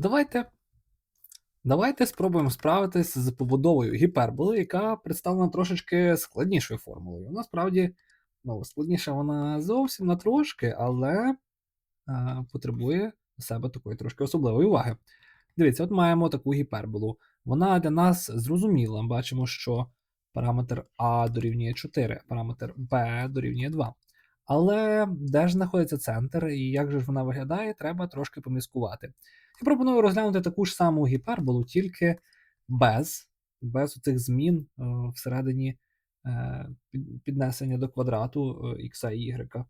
Давайте, давайте спробуємо справитись з побудовою гіперболи, яка представлена трошечки складнішою формулою. Насправді, ну, складніша вона зовсім на трошки, але е, потребує у себе такої трошки особливої уваги. Дивіться, от маємо таку гіперболу. Вона для нас зрозуміла. Бачимо, що параметр А дорівнює 4, параметр Б дорівнює 2. Але де ж знаходиться центр і як же ж вона виглядає, треба трошки поміскувати. Я пропоную розглянути таку ж саму гіперболу, тільки без, без цих змін е, всередині е, піднесення до квадрату е, х і y.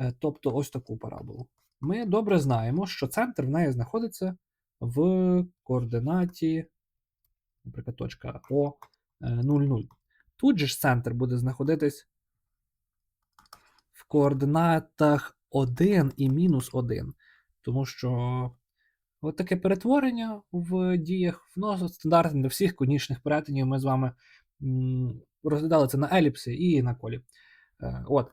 Е, тобто ось таку параболу. Ми добре знаємо, що центр в неї знаходиться в координаті, наприклад, точка О е, 0, 0. Тут же ж центр буде знаходитись координатах 1 і мінус 1. Тому що от таке перетворення в діях, воно стандартне для всіх конічних перетинів. Ми з вами розглядали це на еліпсі і на колі. Е, от.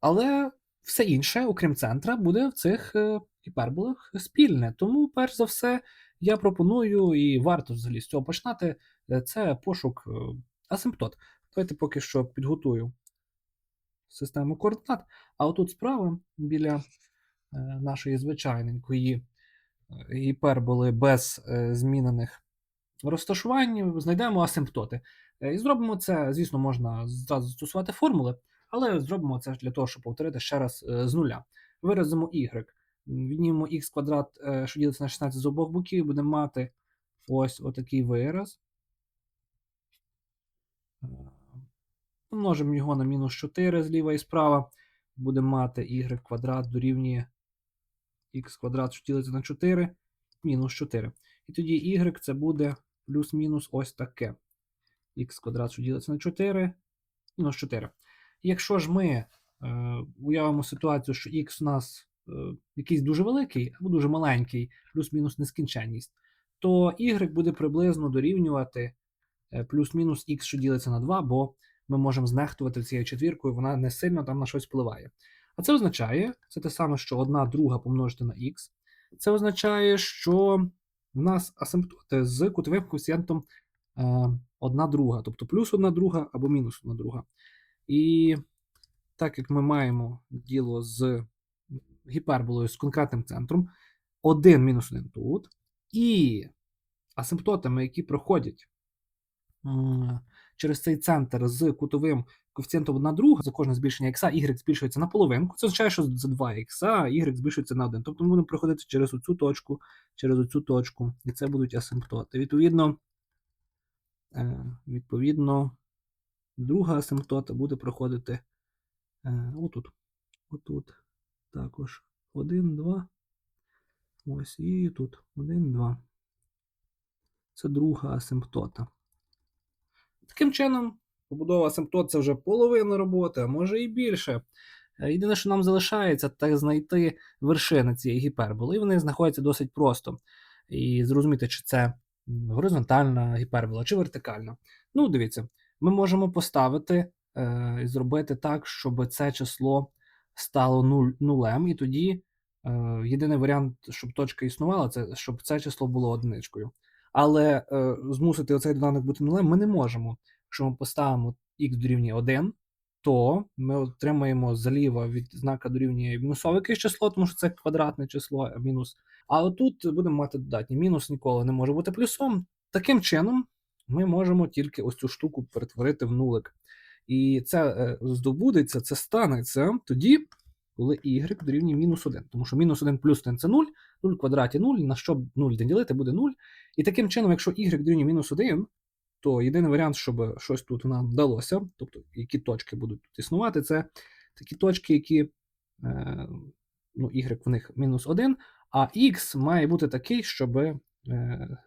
Але все інше, окрім центра, буде в цих е, гіперболах спільне. Тому, перш за все, я пропоную і варто взагалі з цього починати. е, Це пошук асимптот. Давайте поки що підготую систему координат. А отут справа біля е, нашої звичайненької е, гіперболи без е, змінених розташувань знайдемо асимптоти. І зробимо це, звісно, можна зразу застосувати формули, але зробимо це для того, щоб повторити ще раз з нуля. Виразимо y. Віднімемо х квадрат, що ділиться на 16 з обох боків, і будемо мати ось отакий вираз. Помножимо його на мінус 4 зліва і справа. Будемо мати y квадрат дорівнює х квадрат, що ділиться на 4, мінус 4. І тоді y це буде плюс-мінус ось таке. х квадрат, що ділиться на 4, мінус 4. Якщо ж ми е, уявимо ситуацію, що х у нас е, якийсь дуже великий або дуже маленький, плюс-мінус нескінченність, то y буде приблизно дорівнювати е, плюс-мінус х, що ділиться на 2, бо ми можемо знехтувати цією четвіркою, вона не сильно там на щось впливає. А це означає, це те саме, що 1 друга помножити на х. Це означає, що в нас асимптоти з кутовим коефіцієнтом е, 1 друга, тобто плюс 1 друга або мінус 1 друга. І так як ми маємо діло з гіперболою з конкретним центром, 1 мінус 1 тут, і асимптотами, які проходять через цей центр з кутовим коефіцієнтом 1 друга, за кожне збільшення х, y збільшується на половинку. Це означає, що за 2 х y збільшується на 1. Тобто ми будемо проходити через оцю точку, через оцю точку, і це будуть асимптоти. Відповідно, е, відповідно, друга асимптота буде проходити е, отут. Отут. Також 1, 2. Ось і тут 1, 2. Це друга асимптота. Таким чином, побудова асимптот це вже половина роботи, а може і більше. Е, Єдине, що нам залишається, це знайти вершини цієї гіперболи, і вони знаходяться досить просто. І зрозуміти, чи це горизонтальна гіпербола, чи вертикальна. Ну, дивіться, ми можемо поставити е, і зробити так, щоб це число стало нуль, нулем, і тоді е, єдиний варіант, щоб точка існувала, це щоб це число було одиничкою. Але е, змусити оцей доданок бути нулем ми не можемо. Якщо ми поставимо х дорівнює 1, то ми отримаємо зліва від знака дорівнює мінусове якесь число, тому що це квадратне число, мінус. А отут будемо мати додатні. Мінус ніколи не може бути плюсом. Таким чином, ми можемо тільки ось цю штуку перетворити в нулик. І це е, здобудеться, це станеться тоді, коли y дорівнює мінус 1. Тому що мінус 1 плюс 1 це 0, 0 в квадраті 0, на що 0 не ділити, буде 0. І таким чином, якщо y дорівнює мінус 1, то єдиний варіант, щоб щось тут нам вдалося, тобто які точки будуть тут існувати, це такі точки, які е, ну, y в них мінус 1, а x має бути такий, щоб е,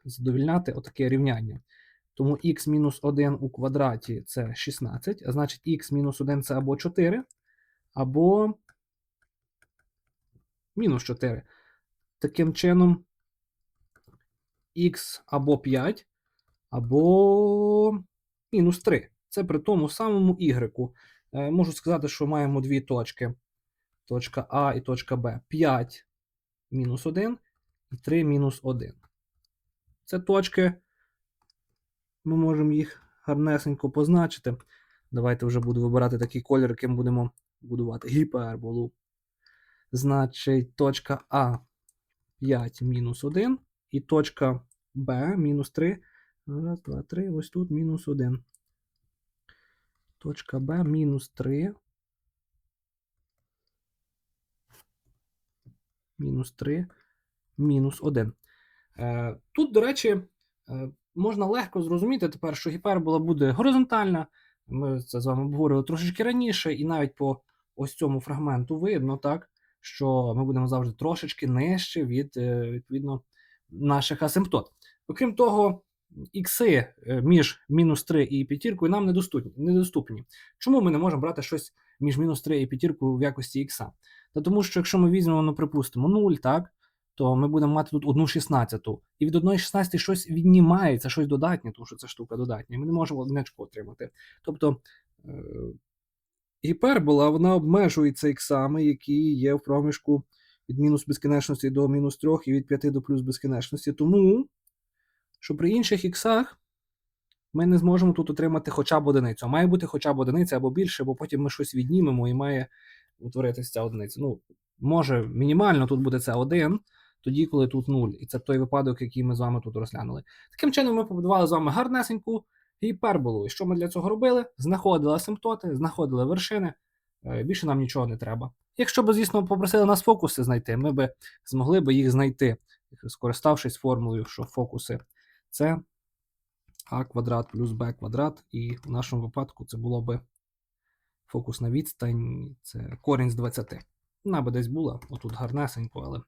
задовільняти отаке рівняння. Тому x мінус 1 у квадраті це 16, а значить x мінус 1 це або 4, або мінус 4. Таким чином, x або 5, або мінус 3. Це при тому самому y. Е, Можу сказати, що маємо дві точки. Точка А і точка Б. 5 мінус 1 і 3 мінус 1. Це точки. Ми можемо їх гарнесенько позначити. Давайте вже буду вибирати такий колір, яким будемо будувати гіперболу. Значить, точка А 5 мінус 1 і точка Б мінус 3. Раз, два, три. Ось тут мінус 1. Точка Б мінус 3. Мінус 3. Мінус 1. Е, тут, до речі, е, можна легко зрозуміти тепер, що гіпербола буде горизонтальна. Ми це з вами обговорили трошечки раніше, і навіть по ось цьому фрагменту видно, так, що ми будемо завжди трошечки нижче від е, відповідно наших асимптот. Окрім того, ікси е, між мінус 3 і п'ятіркою нам недоступні. Чому ми не можемо брати щось між мінус 3 і п'ятіркою в якості ікса? Та тому що якщо ми візьмемо, ну, припустимо, 0, так, то ми будемо мати тут 1 шістнадцяту. І від 1 шістнадцятої щось віднімається, щось додатнє, тому що це штука додатня. Ми не можемо одиничку отримати. Тобто е, гіпербола вона обмежується іксами, які є в проміжку від мінус безкінечності до мінус 3 і від 5 до плюс безкінечності. Тому що при інших іксах ми не зможемо тут отримати хоча б одиницю. Має бути хоча б одиниця або більше, бо потім ми щось віднімемо і має утворитися ця одиниця. Ну, може, мінімально тут буде це 1, тоді, коли тут 0. І це той випадок, який ми з вами тут розглянули. Таким чином, ми побудували з вами гарнесеньку гіперболу. І що ми для цього робили? Знаходили асимптоти, знаходили вершини. Е, Більше нам нічого не треба. Якщо б, звісно, попросили нас фокуси знайти, ми б змогли б їх знайти, скориставшись формулою, що фокуси це а квадрат плюс b квадрат, і в нашому випадку це було би фокусна відстань, це корінь з 20. Вона би десь була, отут гарнесенько, але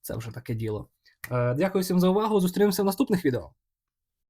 це вже таке діло. Е, Дякую всім за увагу. Зустрінемося в наступних відео.